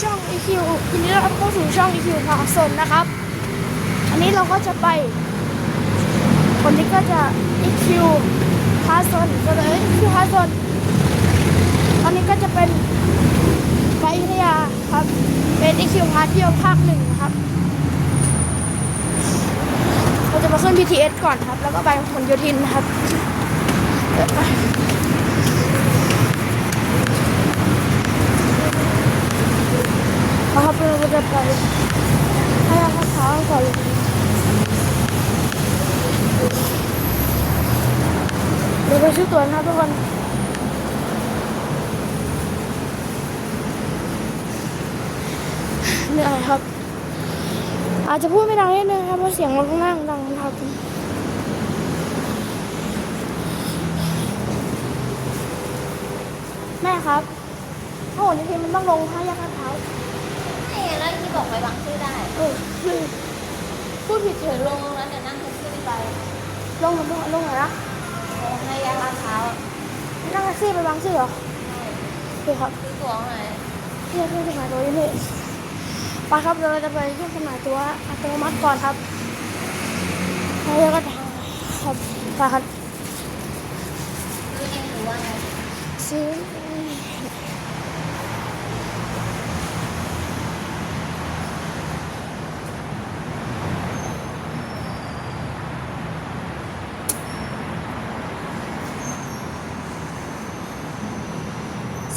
ช่อง EQ ยินดีต้อนรับเข้าสู่ช่อง EQ พาสนนะครับ อันนี้เราก็จะไป คนนี้ก็จะ EQ พาสนก็เลย EQ พาสนอันนี้ก็จะเป็นไปอยุธยาครับ เป็น EQ พาเที่ยวภาคหนึ่งนะครับ เราจะมาขึ้น BTS ก่อนครับ แล้วก็ไปผลโยธินนะครับเรา ก็จะไปให้ราเท้าก่อนเดี๋ยวไปซื้อตั๋วนะครับทุกคนเหนื่อยครับ อาจจะพูดไม่ดังนิดนึงครับเพราะเสียงรถข้างล่างดังครับแม่ครับถ้าหัวนี้ทีมันต้องลงห้ายาคาเท้า นี่ไงแล้วที่บอกไปบางชื่อได้เออคือพูดผิดเฉเดี๋ยยวลงตรงนั้นเดี๋ยวนั่งแท็กซี่ไปลงลงลงลงไหนนะลงในยาลาดเท้านั่งแท็กซี่ไปบางซื่อเหรอโอเคครับซื้อตั๋วไหนเพื่อเพื่อจะหมายตัวนี้เลยไปครับเดี๋ยวเราจะไปเครื่องจำหน่ายตัวอัตโนมัติก่อนครับแล้วก็ทางครับไปครับซื้อเองหรือว่าไงซื้อ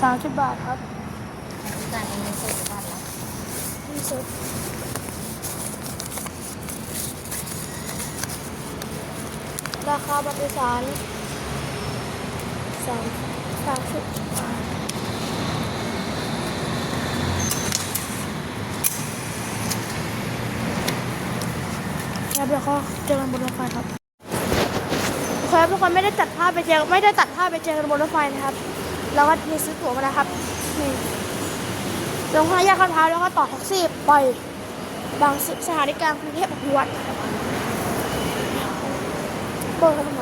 สามสิบบาทครับซื้อการเองในสุดบ้านเราที่สุดราคาบัตรโดยสารสามสามสิบบาทครับแล้วก็เจอกันบนรถไฟครับโอเคครับทุกคนไม่ได้ตัดภาพไปเจอไม่ได้ตัดภาพไปเจอกันบนรถไฟนะครับ เราก็มีซื้อตั๋วมาแล้วครับนี่ลงห้าแยกลาดพร้าแล้วก็ต่อแท็กซี่ไปบางสถานีกลางกรุงเทพอภิวัตรเปิดกันทำไม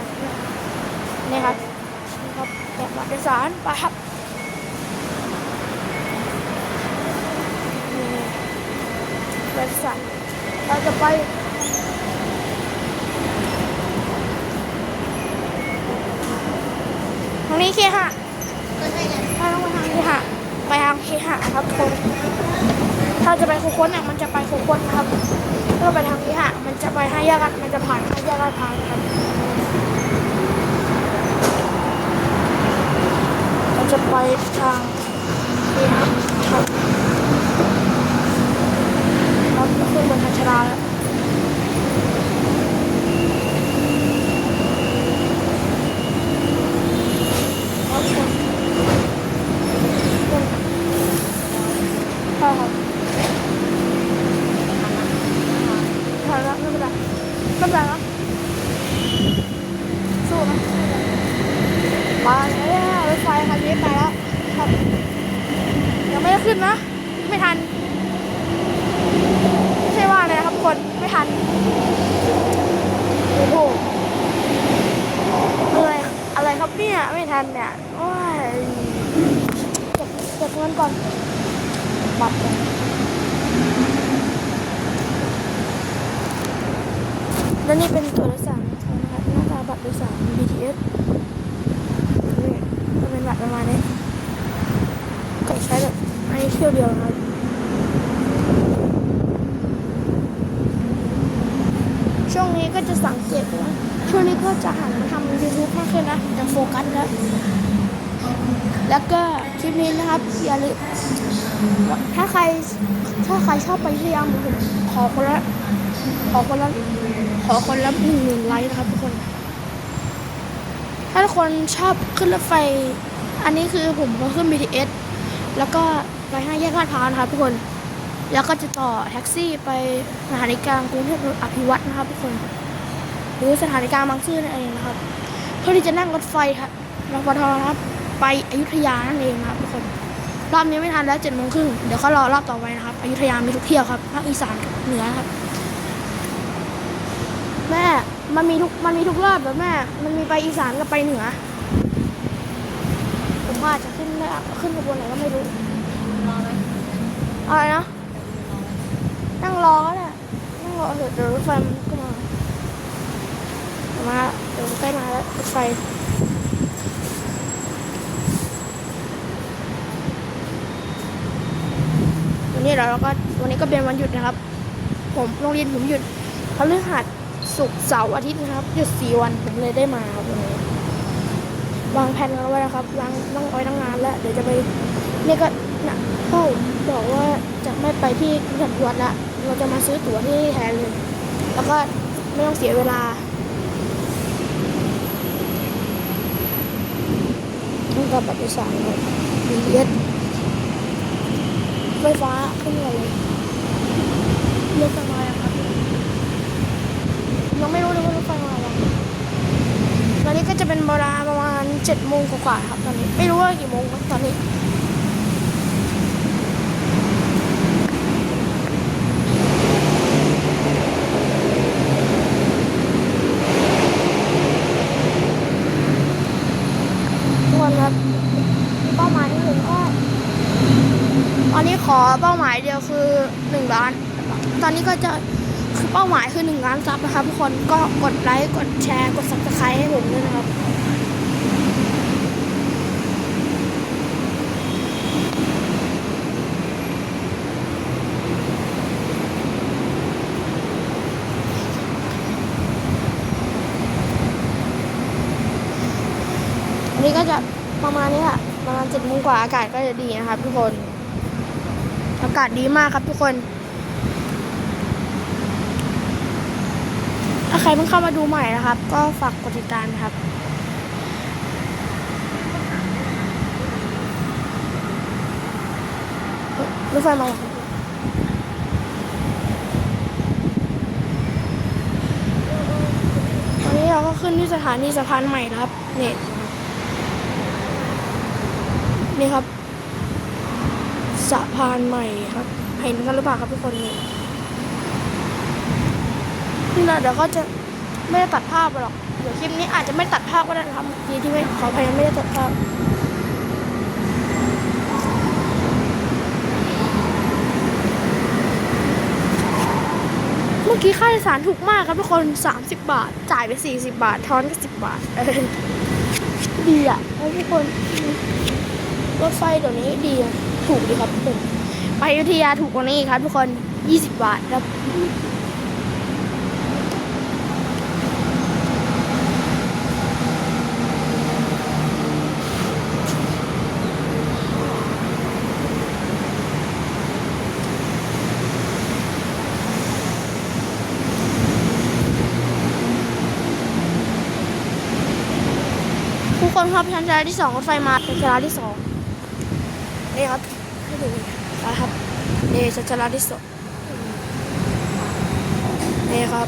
นี่ครับนี่ครับแบบบัตรโดยสารไปครับนี่บัตรโดยสารเราจะไปทางนี้เคหะ ก็ใช่ไง ถ้าต้องไปทางเคหะ ไปทางเคหะครับคนถ้าจะไปโคโค้นเนี่ยมันจะไปโคโค้นนะครับ ถ้าไปทางเคหะมันจะไปห้าแยกลาดมันจะผ่านห้าแยกลาดพร้าวนครับเราจะไปทางเคหะครับเราจะขึ้นบนทัชราแล้วครับคน ใช่ครับถอยแล้วไม่เป็นไรไม่เป็นไรแล้วสู้นะไปแล้วรถไฟคันนี้ไปแล้วครับยังไม่ได้ขึ้นนะ ไม่ทัน ไม่ใช่ว่าเลยนะครับทุกคนไม่ทัน โอ้โหอะไรอะไรครับเนี่ยไม่ทันเนี่ยโอ้ยเก็บ เงินก่อนบัตรเลยและนี่เป็นตัวโดยสารนะคะหน้าตาบัตรโดยสาร BTS นี่จะเป็นบัตรประมาณนี้ก็ใช้แบบอันนี้เที่ยวเดียวนะครับช่วงนี้ก็จะสังเกตว่าช่วงนี้ก็จะหันมาทำยูทูบมากขึ้นนะจะโฟกัสแล้ว แล้วก็คลิปนี้นะครับอย่าลืมถ้าใครถ้าใครชอบไปที่ยามผมขอคนละขอคนละขอคนละหนึ่งหนึ่งไลค์นะครับทุกคน ถ้าทุกคนชอบขึ้นรถไฟ อันนี้คือผมก็ขึ้น BTS แล้วก็ไปห้าแยกลาดพร้าวนะครับทุกคน แล้วก็จะต่อแท็กซี่ไปสถานีกลางกรุงเทพอภิวัตนะครับทุกคน หรือสถานีกลางบางซื่อนั่นเองนะครับ เพื่อที่จะนั่งรถไฟครับรฟทนะครับ ไปอยุธยานั่นเองนะครับทุกคน รอบนี้ไม่ทันแล้วเจ็ดโมงครึ่งเดี๋ยวเขารอรอบต่อไปนะครับอยุธยามีทุกเที่ยวครับภาคอีสานกับเหนือครับ แม่มันมีทุกมันมีทุกรอบแบบแม่ มันมีไปอีสานกับไปเหนือ ผมว่าจะขึ้นได้ขึ้นขบวนไหนก็ไม่รู้รอไหมอะไรนะนั่งรอก็ได้นั่งรอเถอะเดี๋ยวรถไฟมันก็มามาเดี๋ยวใกล้มาแล้วรถไฟ นนี้เราก็วันนี้ก็เป็นวันหยุดนะครับ ผมโรงเรียนผมหยุดพฤหัสศุกร์เสาร์อาทิตย์นะครับหยุดสี่วันผมเลยได้มาครับวันนี้วางแผนกันไว้แล้วครับวางตั้งไว้ตั้งนานแล้วเดี๋ยวจะไปนี่ก็นะพ่อบอกว่าจะไม่ไปที่กรุงเทพวัดละเราจะมาซื้อตั๋วที่แทนเลยแล้วก็ไม่ต้องเสียเวลาต้องกับบัตรโดยสารเลยเลียด ไฟฟ้าขึ้นเลยรถไฟมาแล้วครับยังไม่รู้เลยว่ารถไฟมาอะไรตอนนี้ก็จะเป็นเวลาประมาณเจ็ดโมงกว่าๆครับตอนนี้ ไม่รู้ว่ากี่โมงครับตอนนี้ ทุกคนครับเป้าหมายที่ผมก็ตอนนี้ ขอเป้าหมายเดียวคือหนึ่งล้าน ตอนนี้ก็จะคือเป้าหมายคือหนึ่งล้านซับนะครับทุกคนก็กดไลค์กดแชร์กดซับสไครต์ให้ผมด้วยนะครับนนี้ก็จะประมาณนี้ค่ะประมาณเจ็ดโมงกว่าอากาศก็จะดีนะครับทุกคน อากาศดีมากครับทุกคน ถ้าใครเพิ่งเข้ามาดูใหม่นะครับ ก็ฝากกดติดตามครับเฮ้ยรถไฟมาแล้วครับตอนนี้เราก็ขึ้นที่สถานีสะพานใหม่นะครับเนี่ นี่ครับ สะพานใหม่ครับ เห็นกันหรือเปล่าครับทุกคนนี่นี่นะเดี๋ยวก็จะไม่ได้ตัดภาพไปหรอก เดี๋ยวคลิปนี้อาจจะไม่ตัดภาพก็ได้นะครับดีที่ไม่ขออภัยไม่ได้ตัดภาพเมื่อกี้ค่าโดยสารถูกมากครับทุกคน 30 บาท จ่ายไป 40 บาท ทอนก็10 บาท ดีอะทุกคน รถไฟเดี๋ยวนี้ดีอะ ถูกดีครับทุกคนไปอยุธยาถูกกว่านี้ครับ ทุกคน 20 บาทครับทุกคนครับชันชาลาที่สองรถไฟมาชันชาลาที่สองนี่ครับ นะครับนี่ชัชาลาที่สองนี่ครับ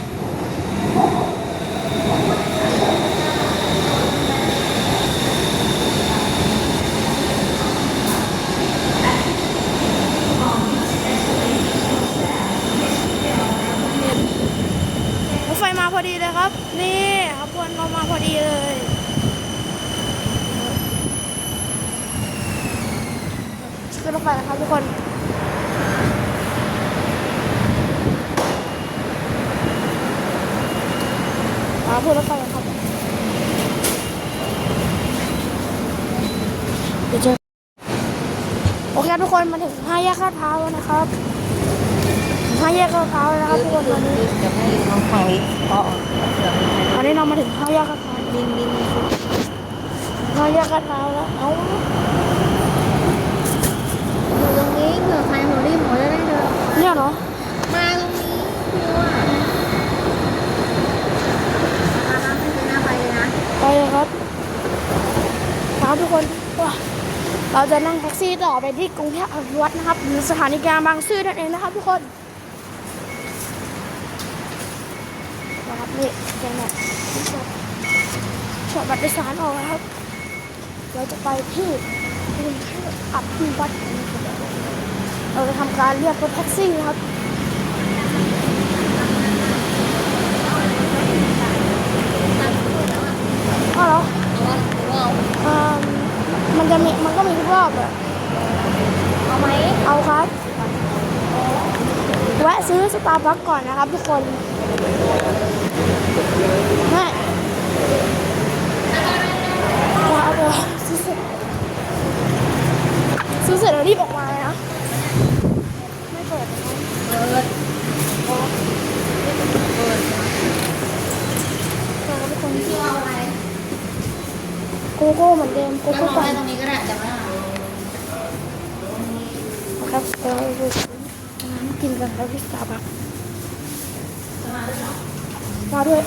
รถไฟมาพอดีเลยครับ นี่ครับวนเรามาพอดีเลย ขึ้นรถไฟนะครับทุกคนมาพูดรถไฟกันครับเดี๋ยวเจอโอเคครับทุกคนมาถึงห้าแยกลาดพร้าวแล้วนะครับถึงห้าแยกลาดพร้าวแล้วนะครับทุกคนตอนนี้จะให้น้องฟังวิเคราะห์เผื่อมีใครตอนนี้เรามาถึงห้าแยกลาดพร้าวลิงลิงห้าแยกลาดพร้าวแล้วเอ้า อยู่ตรงนี้เผื่อใครหัวรีบหัวจะได้เดินเนี่ยเหรอ มาตรงนี้คิวอะมาทำให้เป็นหน้าไปเลยนะไปเลยครับครับทุกคนว้าเราจะนั่งแท็กซี่ต่อไปที่กรุงเทพอภิวัฒน์นะครับหรือสถานีกลางบางซื่อนั่นเองนะครับทุกคนนะครับนี่แกเนี่ยช็อตช็อตบัตรโดยสารออกแล้วครับ เราจะไปที่กรุงเทพอภิวัฒน์ เราจะทำการเรียกรถแท็กซี่นะครับอ้าวเหรอเอาวะเอาอ่ามันจะมีมันก็มีทุกรอบเลยเอาไหมเอาครับเแวะซื้อสตาร์บัคก่อนนะครับทุกคนแม่ว้าวเลยซื้อเสร็จซื้อเสร็จแล้วรีบออกมาเลยนะ ไม่เปิดนะ เปิดเปิด ครับทุกคน ที่เอาอะไร โกโก้เหมือนเดิมโกก็โก้รอก่อนไว้ตรงนี้ก็ได้เดี๋ยวมาครับก็น้ำกินกันแล้วที่สาร์บัคมาด้วย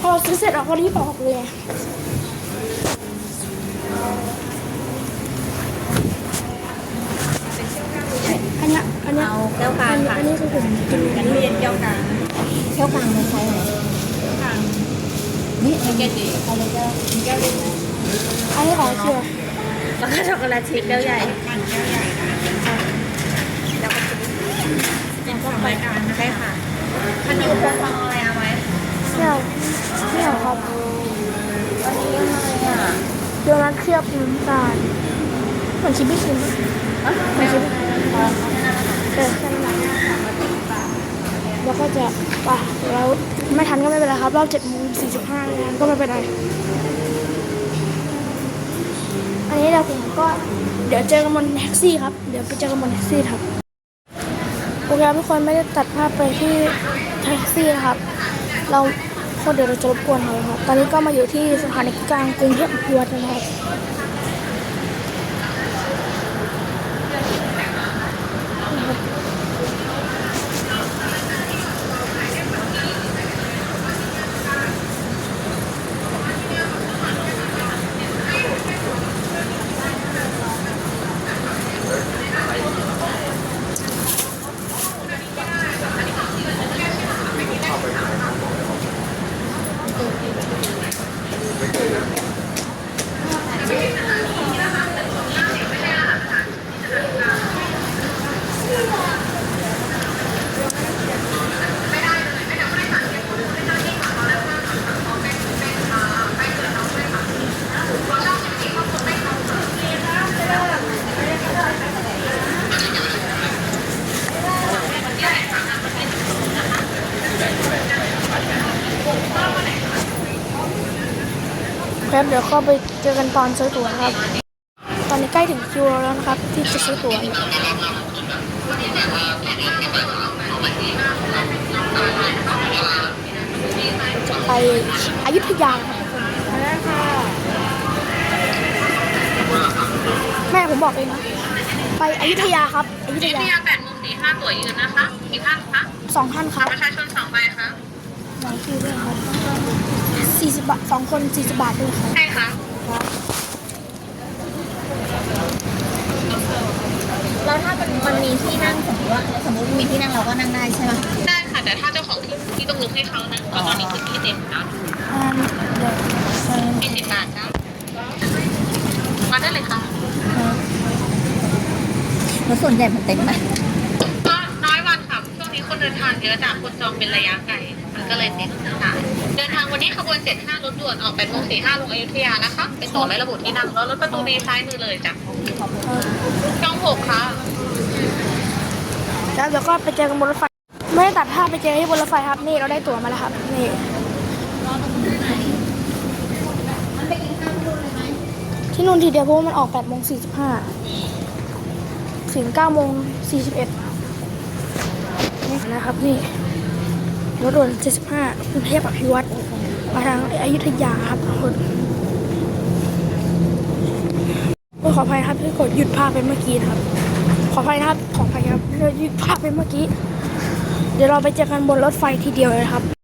พอเราซื้อเสร็จเราก็รีบออกเลยอันนี้อันนี้เอาแก้วกลางค่ะอันนี้คือผมกินอันนี้เย็นแก้วกลางแก้วกลางมันใช้ไหนนี่แก้วดีเอาเลยแก้วแก้วเล็ก อันนี้ของเชียร์แล้วก็ช็อกโกแลตชีสแก้วใหญ่เป็นของรายการใช่ค่ะมันอยู่พวงอะไรเอาไหมเชี่ยวเชี่ยวครับวันนี้อะไรอะเดี๋ยวนั้นเคลือบน้ำตาลเหมือนชิบิชิมเหมือนชิบิเออแค่นั้นแหละแล้วก็จะไปแล้วไม่ทันก็ไม่เป็นไรครับรอบเจ็ดโมงสี่สิบห้าเลยก็ไม่เป็นไรอั นนี้เดี๋ยวผมก็เดี๋ยวเจอกันบนแท็กซี่ครับ เดี๋ยวไปเจอกันบนแท็กซี่ครับโอเคครับทุกคนไม่ได้ตัดภาพไปที่แท็กซี่นะครับ เราคนเดี๋ยวเราจะรบกวนเขาครับ ตอนนี้ก็มาอยู่ที่สถานีกลางกรุงเทพอภิวัตนะครับ ดี๋ยวเข้าไปเจอกันตอนซื้อตั๋วนะครับ ตอนนี้ใกล้ถึงคิวเราแล้วนะครับ ที่จะซื้อตั๋วจะไปอยุธยาครับทุกคนได้ค่ะแม่ผมบอกเองนะไปอยุธยาครับอยุธวิยาทยา8โมง45ตั๋วยืนนะคะกี่ท่านคะสองท่านครับประชาชน2ใบคะสองคิวด้วยครับ สี่สิบบาทสองคนสี่สิบบาทด้วยครับใช่ค่ะแล้วถ้ามันมันมีที่นั่งสมมติว่าสมมติมีที่นั่งเราก็นั่งได้ใช่ไหมได้ค่ะ แต่ถ้าเจ้าของที่ที่ต้องลุกให้เขานะเพราะตอนนี้คือที่เต็มแล้วอ่าเดี๋ยวเอ่อ40บาทจ้ามาได้เลยค่ะแล้วส่วนใหญ่มันเต็มไหมก็น้อยวันค่ะช่วงนี้คนเดินทางเยอะจากคนจองเป็นระยะไกลมันก็เลยเต็มค่ะ เดินทางวันนี้ขบวน 75 รถด่วนออก8โมง45ลงอยุธยานะคะเป็นตัวไม่ระบุที่นั่งแล้วรถประตูเมซ้ายมือเลยจ้ะช่องหกค่ะ แล้วเดี๋ยวก็ไปเจอกันบนรถไฟ ไม่ได้ตัดภาพไปเจอที่บนรถไฟครับ นี่เราได้ตั๋วมาแล้วครับ นี่ที่นู่นที่นู่นทีเดียวเพราะว่ามันออก8โมง45ถึง9โมง41นี่นะครับนี่ รถด่วน75กรุงเทพอภิวัตรมาทางอยุธยาครับทุกคนโอ้ยขออภัยครับที่กดหยุดภาพไปเมื่อกี้นะครับ ขออภัยนะครับขออภัยครับที่หยุดภาพไปเมื่อกี้ เดี๋ยวเราไปเจอกันบนรถไฟทีเดียวเลยนะครับ